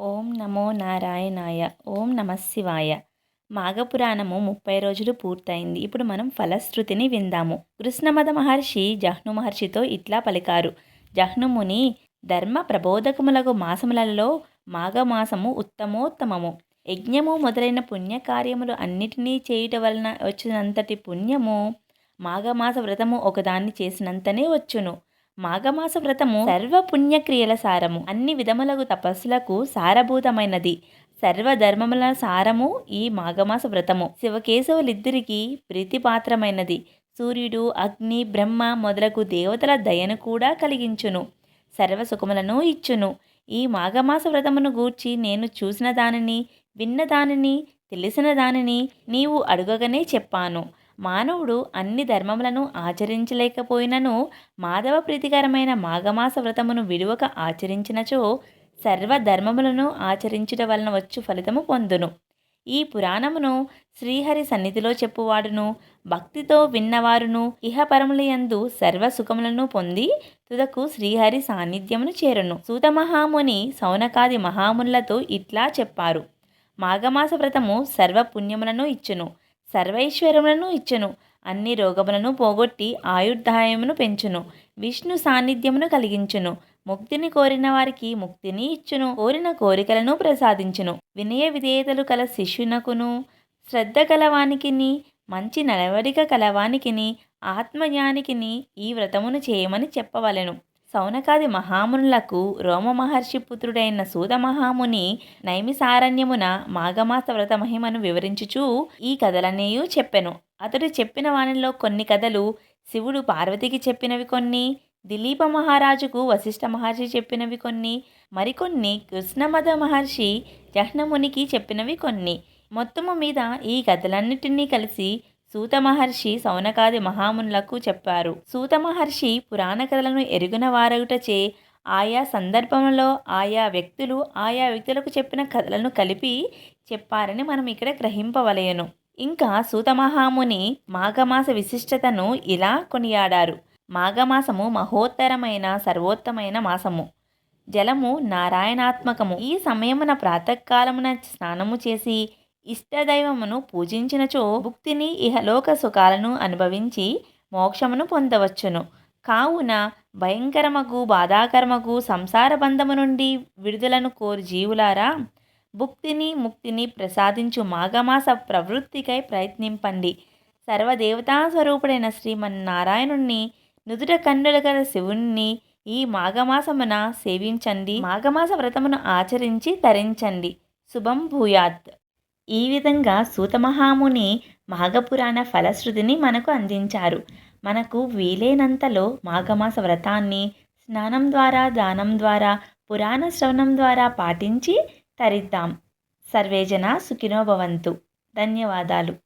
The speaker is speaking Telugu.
ఓం నమో నారాయణాయ ఓం నమశివాయ మాఘపురాణము ముప్పై రోజులు పూర్తయింది. ఇప్పుడు మనం ఫలశ్రుతిని విందాము. కృష్ణమద మహర్షి జహ్ను మహర్షితో ఇట్లా పలికారు. జహ్నుముని ధర్మ ప్రబోధకములకు మాసములలో మాఘమాసము ఉత్తమోత్తమము. యజ్ఞము మొదలైన పుణ్యకార్యములు అన్నిటినీ చేయుట వలన వచ్చినంతటి పుణ్యము మాఘమాస వ్రతము ఒకదాన్ని చేసినంతనే వచ్చును. మాఘమాస వ్రతము సర్వ పుణ్యక్రియల సారము. అన్ని విధములకు తపస్సులకు సారభూతమైనది. సర్వధర్మముల సారము ఈ మాఘమాస వ్రతము శివకేశవులిద్దరికీ ప్రీతిపాత్రమైనది. సూర్యుడు అగ్ని బ్రహ్మ మొదలగు దేవతల దయను కూడా కలిగించును. సర్వ సుఖములను ఇచ్చును. ఈ మాఘమాస వ్రతమును గూర్చి నేను చూసిన దానిని విన్న దానిని తెలిసిన దానిని నీవు అడుగగానే చెప్పాను. మానవుడు అన్ని ధర్మములను ఆచరించలేకపోయినను మాధవ ప్రీతికరమైన మాఘమాస వ్రతమును విడువక ఆచరించినచో సర్వధర్మములను ఆచరించుట వలన వచ్చు ఫలితము పొందును. ఈ పురాణమును శ్రీహరి సన్నిధిలో చెప్పువాడును. భక్తితో విన్నవారును. ఇహపరములయందు సర్వ సుఖములను పొంది తుదకు శ్రీహరి సాన్నిధ్యమును చేరును. సూతమహాముని సౌనకాది మహామునులతో ఇట్లా చెప్పారు. మాఘమాస వ్రతము సర్వ పుణ్యములను ఇచ్చును. సర్వైశ్వరములను ఇచ్చును. అన్ని రోగములను పోగొట్టి ఆయుర్దాయమును పెంచును. విష్ణు సాన్నిధ్యమును కలిగించును. ముక్తిని కోరిన వారికి ముక్తిని ఇచ్చును. కోరిన కోరికలను ప్రసాదించును. వినయ విధేయతలు కల శిష్యునకును. శ్రద్ధ కలవానికిని. మంచి నడవడిక కలవానికిని. ఆత్మజ్ఞానికిని ఈ వ్రతమును చేయమని చెప్పవలెను. సౌనకాది మహామునులకు రోమ మహర్షి పుత్రుడైన సూదమహాముని నైమిసారణ్యమున మాఘమాస వ్రత మహిమను వివరించుచూ ఈ కథలనేయూ చెప్పెను. అతడు చెప్పిన వానిలో కొన్ని కథలు శివుడు పార్వతికి చెప్పినవి కొన్ని దిలీప మహారాజుకు వశిష్ఠ మహర్షి చెప్పినవి కొన్ని మరికొన్ని కృష్ణమద మహర్షి జహ్నమునికి చెప్పినవి కొన్ని. మొత్తము మీద ఈ కథలన్నిటినీ కలిసి సూత మహర్షి సౌనకాది మహామునులకు చెప్పారు. సూత మహర్షి పురాణ కథలను ఎరుగున వారగుటచే ఆయా సందర్భంలో ఆయా వ్యక్తులు ఆయా వ్యక్తులకు చెప్పిన కథలను కలిపి చెప్పారని మనం ఇక్కడ గ్రహింపవలయను ఇంకా సూత మహాముని మాఘమాస విశిష్టతను ఇలా కొనియాడారు. మాఘమాసము మహోత్తరమైన సర్వోత్తమైన మాసము. జలము నారాయణాత్మకము. ఈ సమయమున ప్రాతకాలమున స్నానము చేసి ఇష్టదైవమును పూజించినచో భుక్తిని ఇహలోక సుఖాలను అనుభవించి మోక్షమును పొందవచ్చును. కావున భయంకరమగు బాధాకరమగు సంసార బంధము నుండి విడుదలను కోరు జీవులారా భుక్తిని ముక్తిని ప్రసాదించు మాఘమాస ప్రవృత్తికై ప్రయత్నింపండి. సర్వదేవతా స్వరూపుడైన శ్రీమన్నారాయణుణ్ణి నుదుట కన్నుల గల శివుణ్ణి ఈ మాఘమాసమున సేవించండి. మాఘమాస వ్రతమును ఆచరించి తరించండి శుభం భూయాత్. ఈ విధంగా సూతమహాముని మాఘపురాణ ఫలశ్రుతిని మనకు అందించారు. మనకు వీలైనంతలో మాఘమాస వ్రతాన్ని స్నానం ద్వారా దానం ద్వారా పురాణ శ్రవణం ద్వారా పాటించి తరిద్దాం. సర్వేజన సుఖినోభవంతు ధన్యవాదాలు.